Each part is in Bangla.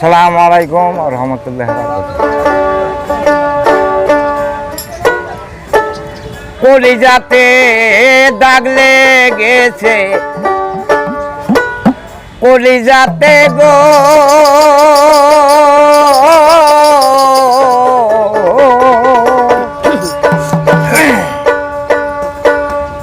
সালাম আলাইকুম রহমতুল্লাহ কলিজাতে দাগ লেগেছে। কলিজাতে গো।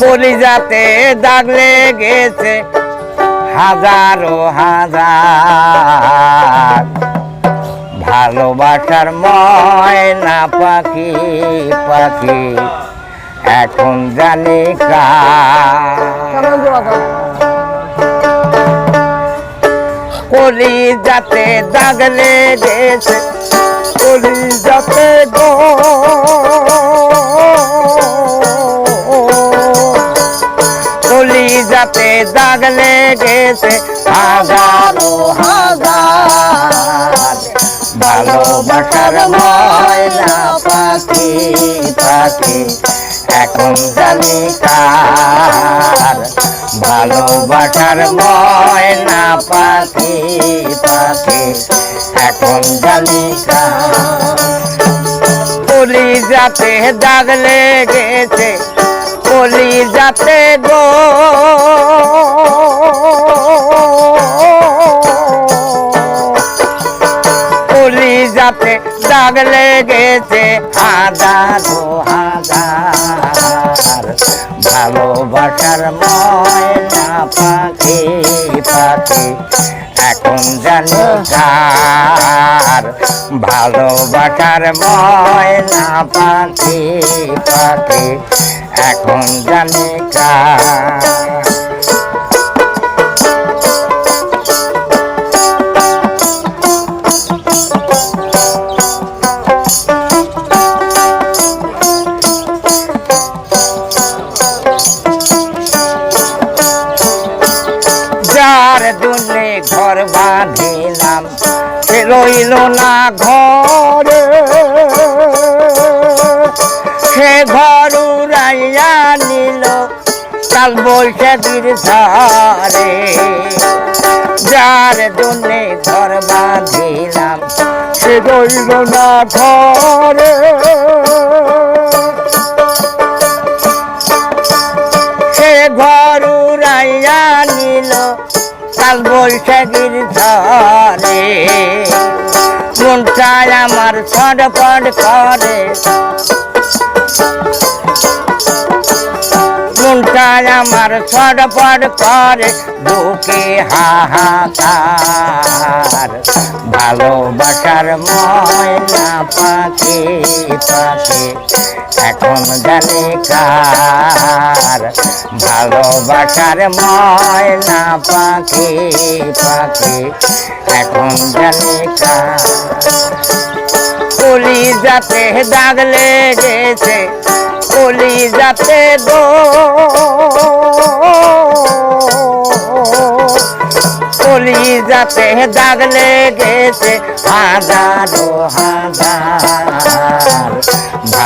কলিজাতে দাগ লেগেছে। হাজারো হাজার। ভালোবাসার ময়না পাখি পাখি, এখন জানি কলি যাতে দাগ লেগেছে, কলি যাতে গো। কলি যাতে দাগ লেগেছে হাজারো ময়না পাখি এখন জানি কার। ভালোবাসার ময়না পাখি পাখি এখন জানি কলি যাতে দাগ লেগেছে কলি যাতে গো। দাগ লেগেছে হাজারো হাজার। ভালোবাসার ময়না পাখি পাখি এখন জানি কার ভালোবাসার ময়না পাখি পাখি এখন জানি কার দুনে ঘর বাঁধিলাম। সে রইল না ঘরে। সে ঘর উড়াইয়া নিল, কাল বৈশাখীর ঝড়ে যার দুনে ঘর বাঁধিলাম, সে রইল না ঘরে। কাল বৈশাখীর ঝড়ে। মনটায় আমার ছটপট করে। মনটায় আমার ছটপট করে। বুকে হাহাকার, ভালোবাসার ময়না পাখি পাখি এখন জানি কার ভালোবাসার ময়না পাখি পাখি। এখন জানি কার। কলি যাতে দাগ লেগেছে কলি যাতে গো কলি যাতে দাগ লেগেছে, হাজারো, হাজার।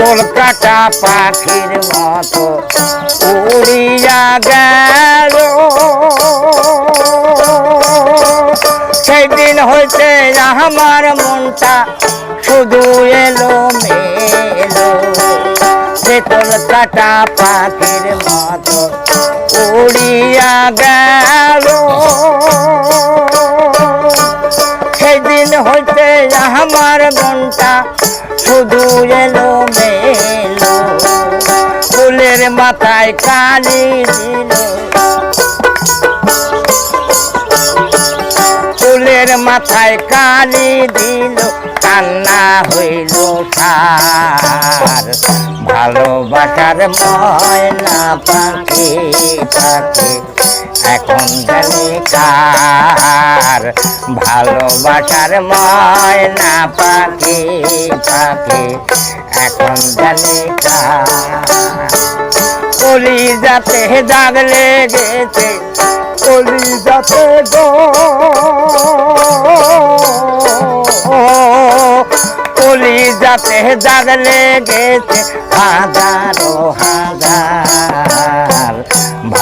কলকাতা পাখির মতো উড়িয়া গেল। সেদিন হইতে আমার মনটা শুধু এলো মেলো সে কলকাতা পাখির মতো উড়িয়া গেল। সেদিন হইতে আমার মনটা শুধু এলো কালি দিল ফুলের মাথায় কালি দিল, কান্না হইল সার ভালোবাসার ময়না পাখি পাখি এখন জানি কার। ভালোবাসার ময়না পাখি পাখি এখন জানি কার। কলি যাতে দাগ লেগেছে কলি যাতে গো কলি যাতে দাগ লেগেছে হাজারো হাজার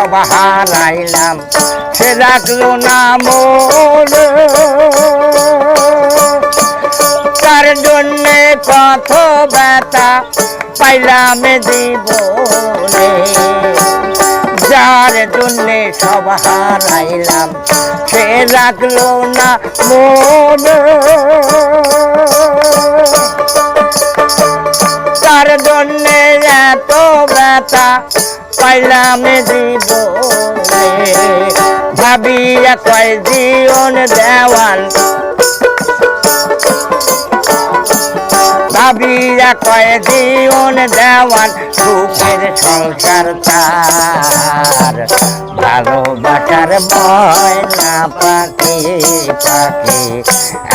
সব হারাইলাম সে রাখল না মোর তার জন্যে কত ব্যথা পাইলাম জীবনে। যার জন্যে সব হারাইলাম, সে রাখল না মোর তার জন্যে এত ব্যথা পাইলাম জীবনে ভাবিয়া কয় জীবন দেওয়াল। ভাবিয়া কয়, জীবন দেওয়াল সুখের সংসার তার। ভালো ভালোবাসার ময়না পাখি পাখি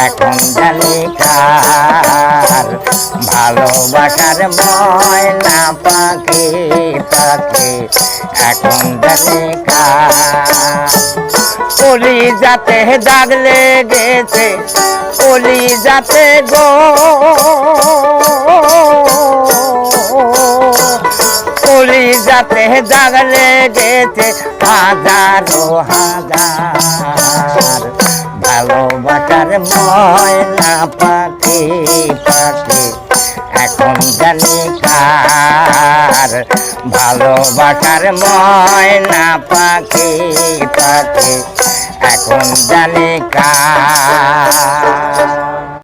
এখন জানি কার। ভালোবাসার ময়না পাখি পাখি এখন জানি কার। যাতে দাগ লেগেছে কলি যাতে গো যাতে দাগ লেগেছে হাজারো হাজার। ভালোবাসার ময়না পাখি পাখি এখন জানি কার। ভালোবাসার ময়না পাখি পাখি এখন জানি কার।